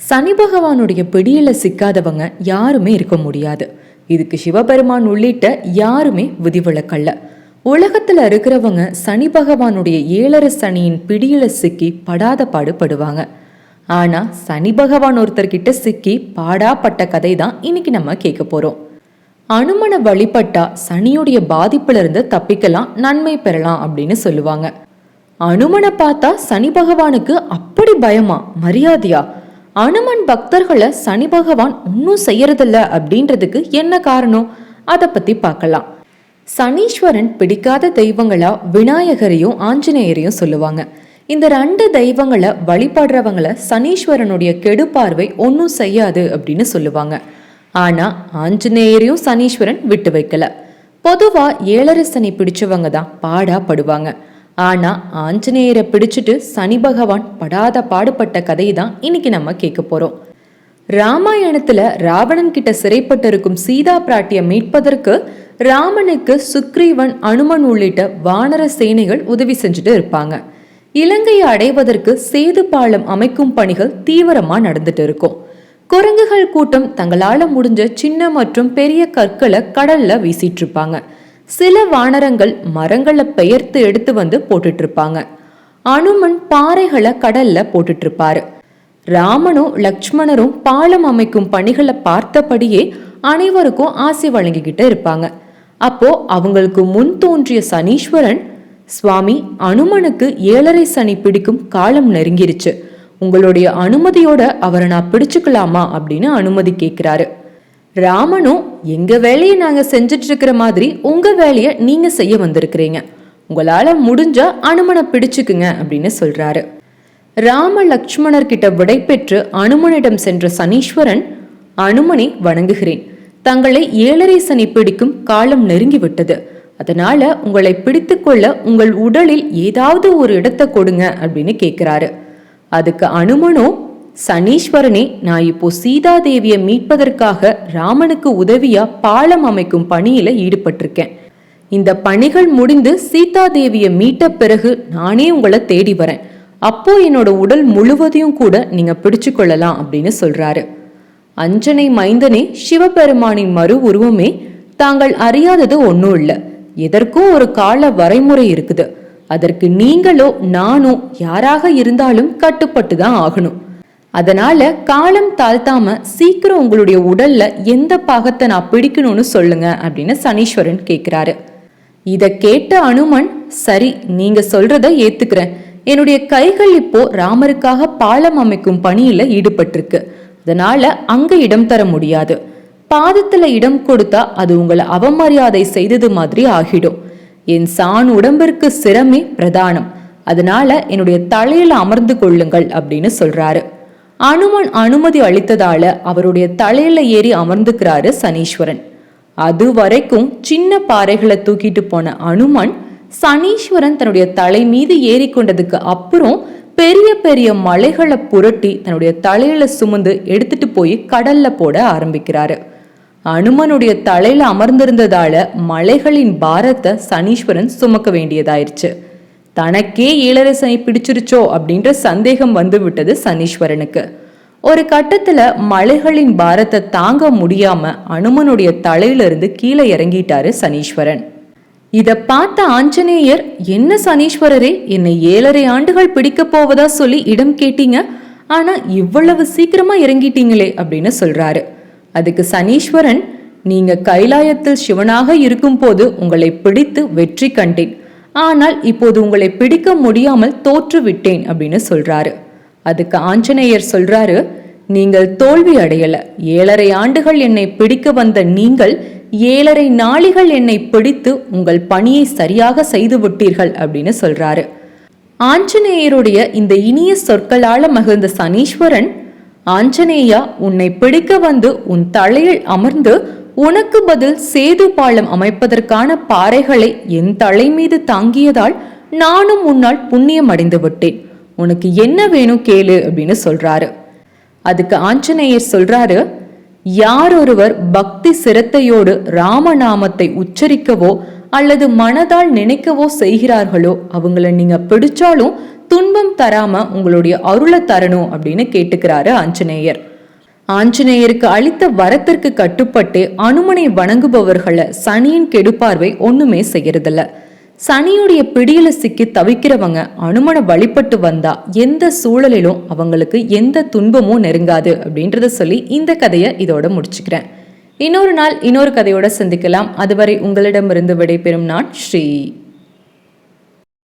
சனி பகவானுடைய பிடியில் சிக்காதவங்க யாருமே இருக்க முடியாது. இதுக்கு சிவபெருமான் உள்ளிட்ட யாருமே விதிவிலக்கல்ல. உலகத்தில் இருக்கிறவங்க சனி பகவானுடைய ஏழரை சனியின் பிடியில் சிக்கி படாத பாடுபடுவாங்க. ஆனா சனி பகவான் ஒருத்தர்கிட்ட சிக்கி பாடாப்பட்ட கதை தான் இன்னைக்கு நம்ம கேட்க போறோம். அனுமனை வழிபட்டா சனியுடைய பாதிப்பிலிருந்து தப்பிக்கலாம் நன்மை பெறலாம் அப்படின்னு சொல்லுவாங்க. அனுமனை பார்த்தா சனி பகவானுக்கு அப்படி பயமா மரியாதையா? அனுமன் பக்தர்களை சனி பகவான் ஒன்றும் செய்யறதில்ல அப்படின்றதுக்கு என்ன காரணம்? அதை பத்தி பார்க்கலாம். சனீஸ்வரன் பிடிக்காத தெய்வங்களா விநாயகரையும் ஆஞ்சநேயரையும் சொல்லுவாங்க. இந்த ரெண்டு தெய்வங்களை வழிபடுறவங்கள சனீஸ்வரனுடைய கெடுப்பார்வை ஒன்றும் செய்யாது அப்படின்னு சொல்லுவாங்க. ஆனா ஆஞ்சநேயரையும் சனீஸ்வரன் விட்டு வைக்கல. பொதுவா ஏழரசனை பிடிச்சவங்க தான் பாடா படுவாங்க. ஆனா ஆஞ்சநேயரை பிடிச்சிட்டு சனி பகவான் படாத பாடுபட்ட கதையை தான் இன்னைக்கு நம்ம கேட்க போறோம். ராமாயணத்துல ராவணன் கிட்ட சிறைப்பட்டிருக்கும் சீதா பிராட்டியை மீட்பதற்கு ராமனுக்கு சுக்ரீவன் அனுமன் உள்ளிட்ட வானர சேனைகள் உதவி செஞ்சுட்டு இருப்பாங்க. இலங்கையை அடைவதற்கு சேது பாலம் அமைக்கும் பணிகள் தீவிரமா நடந்துட்டு இருக்கும். குரங்குகள் கூட்டம் தங்களால முடிஞ்ச சின்ன மற்றும் பெரிய கற்களை கடல்ல வீசிட்டு இருப்பாங்க. சில வானரங்கள் மரங்களை பெயர்த்து எடுத்து வந்து போட்டுட்டு இருப்பாங்க அனுமன் பாறைகளை கடல்ல போட்டுட்டு இருப்பாரு ராமனும் லக்ஷ்மணரும் பாலம் அமைக்கும் பணிகளை பார்த்தபடியே அனைவருக்கும் ஆசை வழங்கிக்கிட்டு இருப்பாங்க. அப்போ அவங்களுக்கு முன் தோன்றிய சனீஸ்வரன் சுவாமி அனுமனுக்கு ஏழரை சனி பிடிக்கும் காலம் நெருங்கிருச்சு. உங்களுடைய அனுமதியோட அவரை நான் பிடிச்சுக்கலாமா? அப்படின்னு அனுமதி கேட்கிறாரு. ராமனும் எங்க வேலையை நாங்க செஞ்சுட்டு இருக்கிற மாதிரி உங்க வேலையை நீங்க செய்ய வந்திருக்கிறீங்க. உங்களால முடிஞ்சா அனுமனை பிடிச்சுக்குங்க அப்படின்னு சொல்றாரு. ராம லக்ஷ்மணர் கிட்ட விடை பெற்று அனுமனிடம் சென்ற சனீஸ்வரன் அனுமனை வணங்குகிறேன். தங்களை ஏழரை சனி பிடிக்கும் காலம் நெருங்கி விட்டது. அதனால உங்களை பிடித்துக்கொள்ள உங்கள் உடலில் ஏதாவது ஒரு இடத்தை கொடுங்க அப்படின்னு கேட்கிறாரு அதுக்கு அனுமனோ சனீஸ்வரனே நான் இப்போ சீதாதேவியை மீட்பதற்காக ராமனுக்கு உதவியா பாலம் அமைக்கும் பணியில ஈடுபட்டிருக்கேன். இந்த பணிகள் முடிந்து சீதாதேவியை மீட்ட பிறகு நானே உங்களை தேடி வரேன். அப்போ என்னோட உடல் முழுவதையும் கூட நீங்க பிடிச்சு கொள்ளலாம் அப்படின்னு சொல்றாரு. அஞ்சனை மைந்தனே சிவபெருமானின் மறு உருவமே தாங்கள் அறியாதது ஒன்றும் இல்லை. எதற்கும் ஒரு கால வரைமுறை இருக்குது. அதற்கு நீங்களோ நானும் யாராக இருந்தாலும் கட்டுப்பட்டு தான் ஆகணும். அதனால காலம் தாழ்த்தாம சீக்கிரம் உங்களுடைய உடல்ல எந்த பாகத்தை நான் பிடிக்கணும்னு சொல்லுங்க அப்படின்னு சனீஸ்வரன் கேட்கிறாரு இதை கேட்ட அனுமன் சரி நீங்க சொல்றத ஏத்துக்கிறேன். என்னுடைய கைகள் இப்போ ராமருக்காக பாலம் அமைக்கும் பணியில ஈடுபட்டிருக்கு. அதனால அங்க இடம் தர முடியாது. பாதத்துல இடம் கொடுத்தா அது உங்களை அவமரியாதை செய்தது மாதிரி ஆகிடும். என் சான் உடம்பிற்கு சிரமே பிரதானம். அதனால என்னுடைய தலையில அமர்ந்து கொள்ளுங்கள் அப்படின்னு சொல்றாரு. அனுமன் அனுமதி அளித்ததால அவருடைய தலையில ஏறி அமர்ந்துக்கிறாரு சனீஸ்வரன். அது வரைக்கும் சின்ன பாறைகளை தூக்கிட்டு போன அனுமன் சனீஸ்வரன் தன்னுடைய தலை மீது ஏறி கொண்டதுக்கு அப்புறம் பெரிய பெரிய மலைகளை புரட்டி தன்னுடைய தலையில சுமந்து எடுத்துட்டு போய் கடல்ல போட ஆரம்பிக்கிறாரு. அனுமனுடைய தலையில அமர்ந்திருந்ததால மலைகளின் பாரத்தை சனீஸ்வரன் சுமக்க வேண்டியதாயிருச்சு. தனக்கே ஈழரசனை பிடிச்சிருச்சோ அப்படின்ற சந்தேகம் வந்து விட்டது சனீஸ்வரனுக்கு. ஒரு கட்டத்துல மலைகளின் பாரத்தை தாங்க முடியாம அனுமனுடைய தலையிலிருந்து கீழே இறங்கிட்டாரு சனீஸ்வரன். இத பார்த்த ஆஞ்சநேயர் என்ன சனீஸ்வரரே என்னை ஏழரை ஆண்டுகள் பிடிக்க போவதா சொல்லி இடம் கேட்டீங்க? ஆனா இவ்வளவு சீக்கிரமா இறங்கிட்டீங்களே அப்படின்னு சொல்றாரு. அதுக்கு சனீஸ்வரன் நீங்க கைலாயத்தில் சிவனாக இருக்கும் போது உங்களை பிடித்து வெற்றி கண்டேன். ஆனால் இப்போது உங்களை பிடிக்க முடியாமல் தோற்றுவிட்டேன் அப்படின்னு சொல்றாரு. அதுக்கு ஆஞ்சநேயர் சொல்றாரு நீங்கள் தோல்வி அடையல. ஏழரை ஆண்டுகள் என்னை பிடிக்க வந்த நீங்கள் ஏழரை நாளிகள் என்னை பிடித்து உங்கள் பணியை சரியாக செய்து விட்டீர்கள் அப்படின்னு சொல்றாரு. ஆஞ்சநேயருடைய இந்த இனிய சொற்களால மகிழ்ந்த சனீஸ்வரன் ஆஞ்சநேயா உன்னை பிடிக்க வந்து உன் தலையில் அமர்ந்து உனக்கு பதில் சேது பாலம் அமைப்பதற்கான பாறைகளை என் தலை மீது தாங்கியதால் நானும் உன்னால் புண்ணியம் அடைந்து விட்டேன். உனக்கு என்ன வேணும் கேளு அப்படின்னு சொல்றாரு. அதுக்கு ஆஞ்சநேயர் சொல்றாரு யார் ஒருவர் பக்தி சிரத்தையோடு ராமநாமத்தை உச்சரிக்கவோ அல்லது மனதால் நினைக்கவோ செய்கிறார்களோ அவங்கள நீங்க பிடிச்சாலும் துன்பம் தராம உங்களுடைய அருளை தரணும் அப்படின்னு கேட்டுக்கிறாரு ஆஞ்சநேயர். ஆஞ்சநேயருக்கு அளித்த வரத்திற்கு கட்டுப்பட்டு அனுமனை வணங்குபவர்களை சனியின் கெடுப்பார்வை ஒண்ணுமே செய்யறதில்ல. சனியுடைய பிடியில சிக்கி தவிக்கிறவங்க அனுமனை வழிபட்டு வந்தா எந்த சூழலிலும் அவங்களுக்கு எந்த துன்பமும் நெருங்காது அப்படின்றத சொல்லி இந்த கதையை இதோட முடிச்சுக்கிறேன். இன்னொரு நாள் இன்னொரு கதையோட சந்திக்கலாம். அதுவரை உங்களிடமிருந்து விடைபெறும் நான் ஸ்ரீ